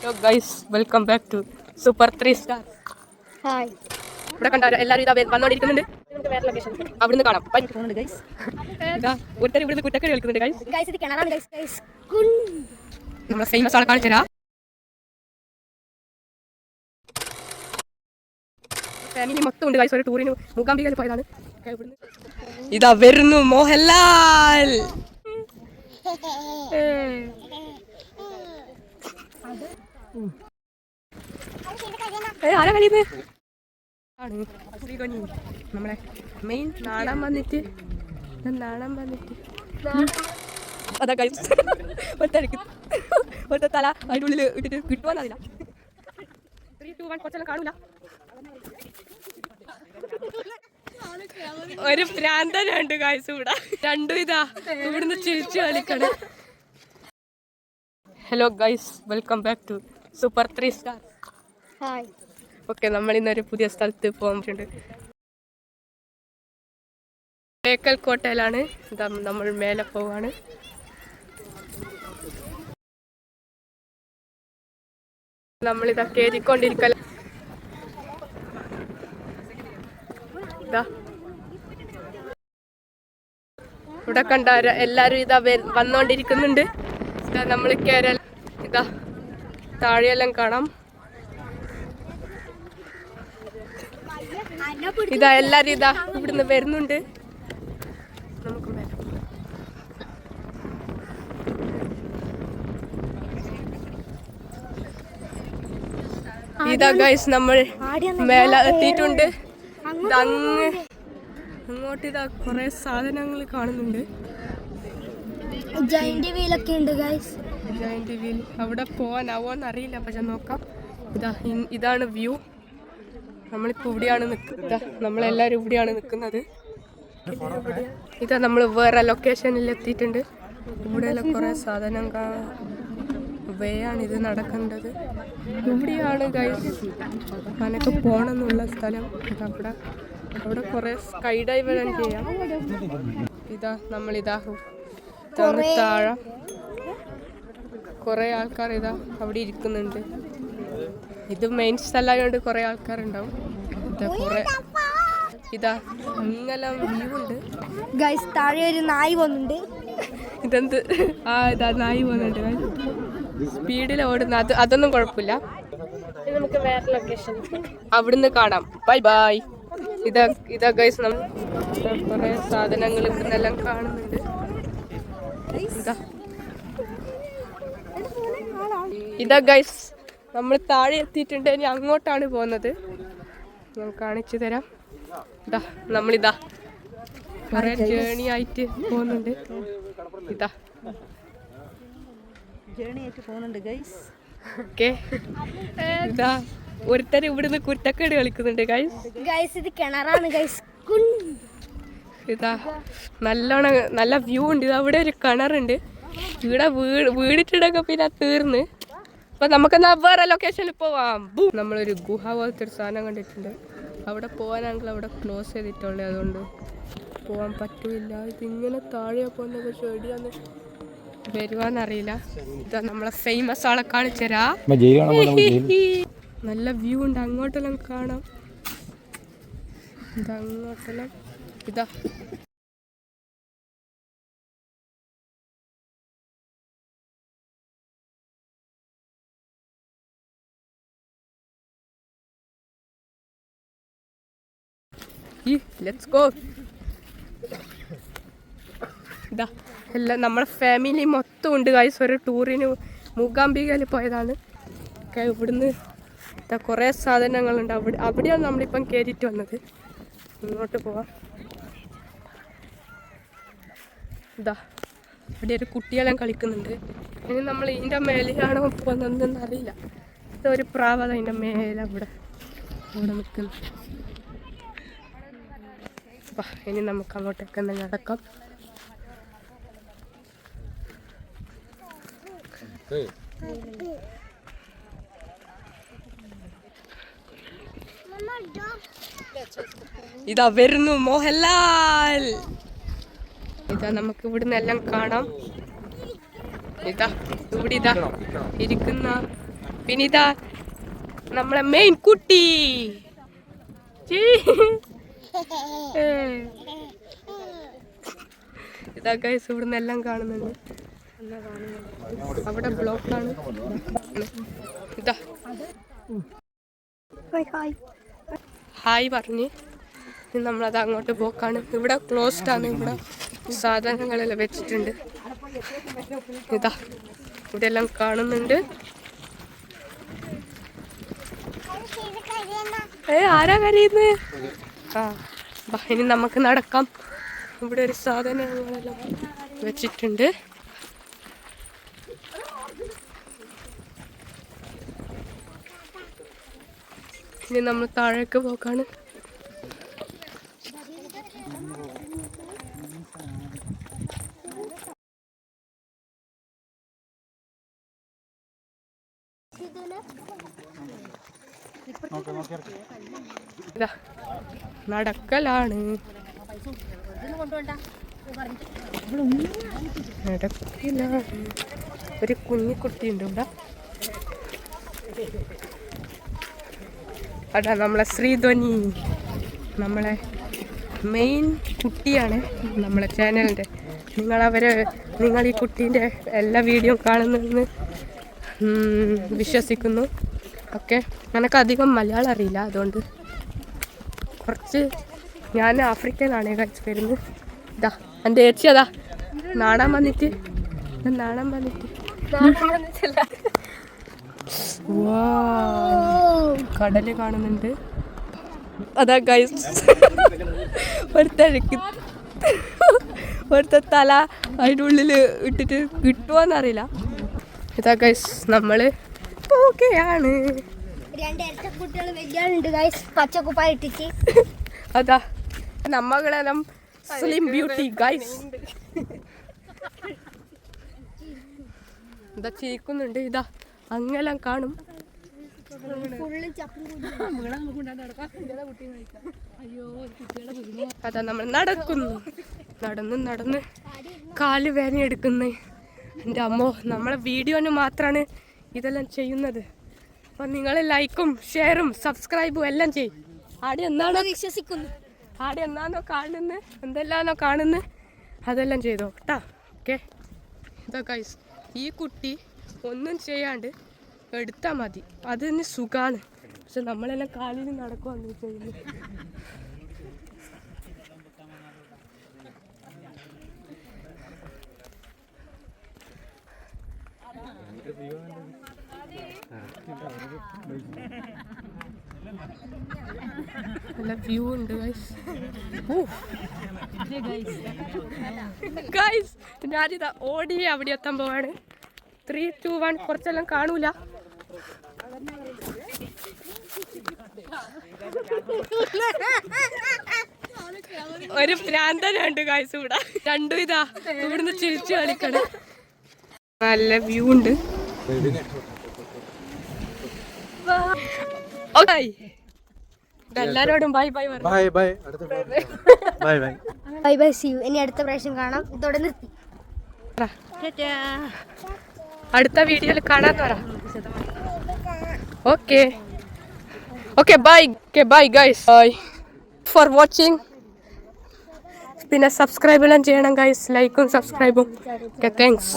Hello guys welcome back to super three star hi ഇവിടെ കണ്ട എല്ലാവരും ഇതാ വന്നോണ്ടിരിക്കുന്നുണ്ട്. അവിടുന്ന് കാണാം. ബൈ. ഒരുത്തരം ഇവിടുന്ന് കുറ്റക്കടി കളിക്കുന്നുണ്ട് ഗൈസ് ഗൈസ് ഗൈസ് ഗൈസ് നമ്മളെ ഫേമസ് ആളെ കാണിച്ചു ഫാമിലി മൊത്തം ഉണ്ട് ഗൈസ് ഒരു ടൂറിന് മൂകാംബികയിൽ പോയതാണ്. ഇതാ വരുന്നു മോഹൻലാൽ. ആരാ കഴിയുന്നത് ആണ്. ശ്രീകോനി നമ്മളെ മെയിൻ നാടാൻ വന്നിട്ട് നാടാൻ വന്നിട്ട്. അതാ കഴിച്ചു ഒറ്റ ഒറ്റ തല അതിന്റെ ഉള്ളിൽ ഇട്ടിട്ട് കിട്ടുവാന്നറിയില്ല ത്രീ ടു വൺ കുറച്ചെല്ലാം കാണൂല. ഒരു പ്രാന്തനുണ്ട് കാഴ്ച ഇവിടെ. രണ്ടും ഇതാ ഇവിടുന്ന് ചിരിച്ചു കളിക്കണം. Hello guys welcome back to super three star hi okay നമ്മൾ ഇന്നൊരു പുതിയ സ്ഥലത്ത് പോകാൻ ബേക്കൽ കോട്ടയിലാണ് നമ്മൾ മേലെ പോവാണ്. നമ്മളിതാ കയറിക്കൊണ്ടിരിക്കല. ഇതാ. ഇവിടെ കണ്ട എല്ലാരും ഇതാ വന്നോണ്ടിരിക്കുന്നുണ്ട്. ഇതാ നമ്മൾ കേരള ഇതാ. താഴെയെല്ലാം കാണാം. ഇതാ എല്ലാരും ഇതാ ഇവിടുന്ന് വരുന്നുണ്ട്. ഇതാ ഗൈസ് നമ്മൾ മേലെ എത്തിയിട്ടുണ്ട്. അങ്ങ് അങ്ങോട്ട് ഇതാ കുറെ സാധനങ്ങൾ കാണുന്നുണ്ട്. ജൈന്റ് വീലൊക്കെ ഉണ്ട് ഗൈസ് വീൽ അവിടെ പോകാനാവോ എന്നറിയില്ല. പക്ഷെ നോക്കാം. ഇതാ ഇതാണ് വ്യൂ. നമ്മളിപ്പോൾ ഇവിടെയാണ് നിൽക്കുന്നത് നമ്മളെല്ലാരും ഇവിടെയാണ് നിൽക്കുന്നത് ഇതാ നമ്മൾ വേറെ ലൊക്കേഷനിൽ എത്തിയിട്ടുണ്ട്. ഇവിടെയെല്ലാം കുറേ സാധനം വേ ആണ് ഇത് നടക്കേണ്ടത്. ഇവിടെയാണ് ഗൈസ് അനക്ക് പോകണമെന്നുള്ള സ്ഥലം. അവിടെ അവിടെ കുറേ സ്കൈ ഡൈവ് ചെയ്യാം. ഇതാ നമ്മളിതാ താഴെ കുറേ ആൾക്കാർ ഇതാ അവിടെ ഇരിക്കുന്നുണ്ട്. ഇത് മെയിൻ സ്ഥലമായതുകൊണ്ട് കുറേ ആൾക്കാരുണ്ടാവും. ഇതാ കുറേ ഇതാ ഇങ്ങെല്ലാം വ്യൂ ഉണ്ട് ഗൈസ് താഴെ ഒരു നായി വന്നിട്ടുണ്ട്. ഇതെന്ത്? ആ ഇതാ നായി പോകുന്നുണ്ട് സ്പീഡിൽ ഓടുന്ന അത് അതൊന്നും കുഴപ്പമില്ല. നമുക്ക് വേറെ ലൊക്കേഷൻ അവിടുന്ന് കാണാം. ബൈ ബൈ ഇതാ ഇതാ ഗൈസ് നമ്മൾ കുറേ സാധനങ്ങൾ ഇവിടുന്നെല്ലാം കാണുന്നുണ്ട്. ഇതാ ഇതാ ഗൈസ് നമ്മൾ താഴെ എത്തിയിട്ടുണ്ട്. ഇനി അങ്ങോട്ടാണ് പോകുന്നത്. ഞാൻ കാണിച്ചു തരാം. ഇതാ നമ്മളിതാ കുറേ ജേണി ആയിട്ട് പോകുന്നുണ്ട്. ഇതാ. ജേണി ആയിട്ട് പോകുന്നുണ്ട് ഗൈസ് ഓക്കെ. ഇതാ ഒരുത്തർ ഇവിടുന്ന് കുറ്റക്കേട് കളിക്കുന്നുണ്ട് ഗൈസ് ഗൈസ് ഇത് കിണറാണ് ഗൈസ് ഇതാ നല്ലോണം നല്ല വ്യൂ ഉണ്ട്. ഇത് അവിടെ ഒരു കിണറുണ്ട്. ഇവിടെ വീട് വീടിട്ടിടൊക്കെ പിന്നെ തീർന്ന്. അപ്പൊ നമുക്ക് വേറെ ലൊക്കേഷനിൽ പോവാം. നമ്മളൊരു ഗുഹ പോലത്തെ ഒരു സാധനം കണ്ടിട്ടുണ്ട്. അവിടെ പോകാനാണെങ്കിൽ അവിടെ ക്ലോസ് ചെയ്തിട്ടുള്ളത് അതുകൊണ്ട് പോവാൻ പറ്റൂല ഇതിങ്ങനെ താഴെ പോകുന്ന എവിടെയാന്ന് വരുവാന്നറിയില്ല. ഇതാ നമ്മളെ ഫേമസ് ആളെ കാണിച്ചു തരാ ജയിൽ കാണാൻ പോകുന്ന നമുക്ക് ജയിൽ നല്ല വ്യൂ ഉണ്ട്. അങ്ങോട്ടെല്ലാം കാണാം. ഇതാ അങ്ങോട്ടെല്ലാം. ഇതാ. ഈ ലെറ്റ്സ് ഗോ ഇതാ എല്ലാം നമ്മുടെ ഫാമിലി മൊത്തം ഉണ്ട് ഗൈസ് ഒരു ടൂറിന് മൂകാംബികയിൽ പോയതാണ്. ഒക്കെ ഇവിടുന്ന് ഇതാ കുറേ സാധനങ്ങളുണ്ട്. അവിടെ അവിടെയാണ് നമ്മളിപ്പം കയറിയിട്ട് വന്നത്. ഇങ്ങോട്ട് പോവാം. ഇതാ ഇവിടെ ഒരു കുട്ടിയെല്ലാം കളിക്കുന്നുണ്ട്. ഇനി നമ്മൾ ഇതിന്റെ മേലെയാണോ പോകുന്നതെന്ന് അറിയില്ല. ഇതൊരു പ്രാവത അതിന്റെ മേലെ അവിടെ അവിടെ നിൽക്കുന്നു. ഇനി നമുക്ക് അങ്ങോട്ടേക്ക് നടക്കാം. ഇതാ വരുന്നു മോഹൻലാൽ. ഇതാ നമുക്ക് ഇവിടുന്ന് എല്ലാം കാണാം. ഇതാ ഇവിടെ ഇതാ ഇരിക്കുന്ന പിന്നെ ഇതാ നമ്മളെ മെയിൻ കുട്ടി. ചീ. ഏ. ഇതാ ഗൈസ് ഇവിടുന്ന് എല്ലാം കാണുന്നുണ്ട്. അവിടെ ബ്ലോക്കാണ് ഇതാ. ഹായ് പറഞ്ഞ്. നമ്മളത് അങ്ങോട്ട് പോക്കാണ്. ഇവിടെ ക്ലോസ്ഡ് ആണ്. ഇവിടെ സാധനങ്ങളെല്ലാം വെച്ചിട്ടുണ്ട്. ഇതാ. ഇവിടെ എല്ലാം കാണുന്നുണ്ട് ഏ ആരാ കരയുന്നത് ഇനി നമുക്ക് നടക്കാം. ഇവിടെ ഒരു സാധനങ്ങളെല്ലാം വെച്ചിട്ടുണ്ട്. ഇനി നമ്മൾ താഴേക്ക് പോക്കാണ്. ഇതാ, നടക്കലാണ്. നടക്കലാണ്. ഒരു കുഞ്ഞിക്കുട്ടിയുണ്ട് ഇവിടെ. അതാ നമ്മളെ ശ്രീധ്വനി. നമ്മളെ മെയിൻ കുട്ടിയാണ് നമ്മളെ ചാനലിന്റെ നിങ്ങളവരെ നിങ്ങൾ ഈ കുട്ടീന്റെ എല്ലാ വീഡിയോ കാണുന്നെന്ന് വിശ്വസിക്കുന്നു. ഓക്കെ എനിക്ക് അധികം മലയാളം അറിയില്ല അതുകൊണ്ട്. കുറച്ച് ഞാൻ ആഫ്രിക്കയിലാണ് കഴിച്ചു വരുന്നത്. ഇതാ എന്റെ ഏച്ചി അതാ. നാടാൻ വന്നിട്ട്. നാടാൻ വന്നിട്ട്. കടൽ കാണുന്നുണ്ട്. അതാ ഗൈസ് ഒരുത്തഴക്ക് ഒരുത്ത തല അതിന്റെ ഉള്ളിൽ ഇട്ടിട്ട് കിട്ടുമോന്നറിയില്ല ഇതാ ഗൈസ് നമ്മൾ ഓക്കെയാണ് രണ്ട് ഇരട്ട കുട്ടികൾ വലിയാളുണ്ട്. ഗൈസ് പച്ചക്കുപ്പായ ഇട്ടിട്ട് അതാ നമ്മളെല്ലാം സ്ലിം ബ്യൂട്ടി ഗൈസ് ഇതാ ചീക്കുന്നുണ്ട് ഇതാ അങ്ങെല്ലാം കാണും. അതാ നമ്മൾ നടക്കുന്നു. നടന്ന് നടന്ന് കാൽ വേദന എടുക്കുന്നേ. എന്റെ അമ്മോ നമ്മളെ വീഡിയോന് മാത്രമാണ് ഇതെല്ലാം ചെയ്യുന്നത്. അപ്പം നിങ്ങൾ ലൈക്കും ഷെയറും സബ്സ്ക്രൈബും എല്ലാം ചെയ്യും. ആടെ എന്താണോ വിശ്വസിക്കുന്നു. ആടെ എന്നാണോ കാണുന്നത് എന്തെല്ലാണോ കാണുന്നത് അതെല്ലാം ചെയ്തോ. കേട്ടാ ഓക്കെ. ഇതാ ഗൈസ് ഈ കുട്ടി ഒന്നും ചെയ്യാണ്ട് എടുത്താൽ മതി. അതിന് സുഖമാണ് പക്ഷെ നമ്മളെല്ലാം കാലിൽ നടക്കുവാന്ന് ചെയ്യുന്നത് നല്ല വ്യൂ ഉണ്ട് ഗൈസ് ഗൈസ് ഞാനിതാ ഓടി അവിടെ എത്താൻ പോവാണ്. ത്രീ ടു വൺ കുറച്ചെല്ലാം കാണൂല. ഒരു പ്രാന്തനുണ്ട് ഗൈസ് ഇവിടെ. രണ്ടും ഇതാ ഇവിടുന്ന് ചിരിച്ചു കളിക്കണം. നല്ല വ്യൂ ഉണ്ട്. എല്ലാരോടും ബൈ ബൈ ബൈ ബൈ അടുത്ത bye bye bye bye see you ഇനി അടുത്ത പ്രാവശ്യം കാണാം. ഇതോടെ നിർത്തി. അടുത്ത വീഡിയോയിൽ കാണാൻ പറ. Okay okay bye okay bye guys bye for watching പിന്നെ സബ്സ്ക്രൈബ് എല്ലാം ചെയ്യണം ഗൈസ് ലൈക്കും സബ്സ്ക്രൈബും ഓക്കെ താങ്ക്സ്